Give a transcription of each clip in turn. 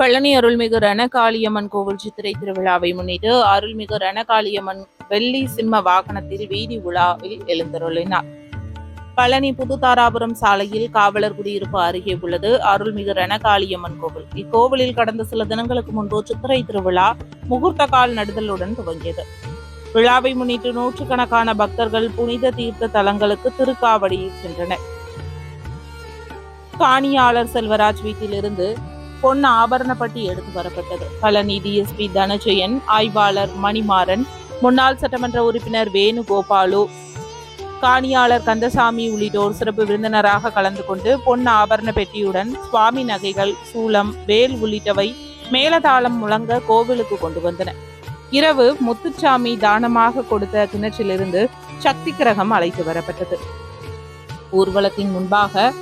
பழனி அருள்மிகு ரணகாளியம்மன் கோவில் சித்திரை திருவிழாவை முன்னிட்டு அருள்மிகு ரணகாளியம்மன் வெள்ளி சிம்ம வாகனத்தில் வீதி உலாவில் எழுந்தருளினார். பழனி புதுதாராபுரம் சாலையில் காவலர் குடியிருப்பு அருகே உள்ளது அருள்மிகு ரணகாளியம்மன் கோவில். இக்கோவிலில் கடந்த சில தினங்களுக்கு முன்பு சித்திரை திருவிழா முகூர்த்த கால் நடுதலுடன் துவங்கியது. விழாவை முன்னிட்டு நூற்றுக்கணக்கான பக்தர்கள் புனித தீர்த்த தலங்களுக்கு திருக்காவடியில் சென்றனர். காணியாளர் செல்வராஜ் வீட்டிலிருந்து பொன் ஆபரணப்பட்டி எடுத்து வரப்பட்டது. பழனி டிஎஸ்பி தனஜெயன் ஆய்வாளர் மணிமாறன் முன்னாள் சட்டமன்ற உறுப்பினர் வேணுகோபாலு காணியாளர் கந்தசாமி உள்ளிட்டோர் சிறப்பு விருந்தினராக கலந்து கொண்டு பொன் ஆபரண பெட்டியுடன் சுவாமி நகைகள் சூலம் வேல் உள்ளிட்டவை மேலதாளம் முழங்க கோவிலுக்கு கொண்டு வந்தன. இரவு முத்துச்சாமி தானமாக கொடுத்த கிணற்றிலிருந்து சக்தி கிரகம் அழைத்து வரப்பட்டது. ஊர்வலத்தின் முன்பாக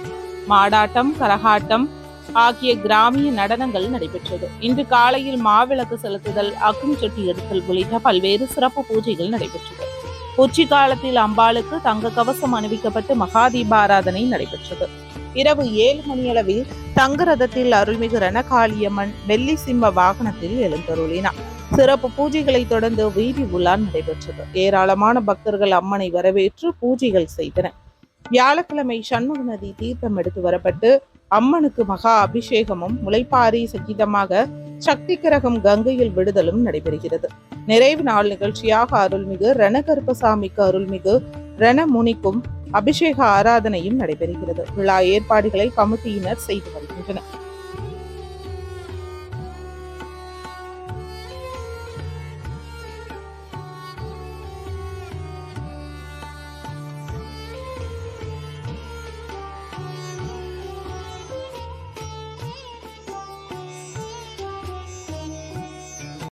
மாடாட்டம் கரகாட்டம் ஆகிய கிராமிய நடனங்கள் நடைபெற்றது. இன்று காலையில் மாவிளக்கு செலுத்துதல் அக்கும் செட்டி எடுத்தல் உள்ளிட்ட பல்வேறு சிறப்பு பூஜைகள் நடைபெற்றது. உச்சி காலத்தில் அம்பாளுக்கு தங்க கவசம் அணிவிக்கப்பட்டு மகாதீபாராதனை நடைபெற்றது. இரவு ஏழு மணியளவில் தங்க ரதத்தில் அருள்மிகு ரணகாளியம்மன் வெள்ளி சிம்ம வாகனத்தில் எழுந்தருளினார். சிறப்பு பூஜைகளை தொடர்ந்து வீதி உலா நடைபெற்றது. ஏராளமான பக்தர்கள் அம்மனை வரவேற்று பூஜைகள் செய்தனர். வியாழக்கிழமை சண்முக நதி தீர்த்தம் எடுத்து வரப்பட்டு அம்மனுக்கு மகா அபிஷேகமும் முளைப்பாரி சகிதமாக சக்தி கிரகம் கங்கையில் விடுதலும் நடைபெறுகிறது. நிறைவு நாள் நிகழ்ச்சியாக அருள்மிகு ரணகருப்பசாமிக்கு அருள்மிகு ரணமுனிக்கும் அபிஷேக ஆராதனையும் நடைபெறுகிறது. விழா ஏற்பாடுகளை கமிட்டியினர் செய்து வருகின்றனர்.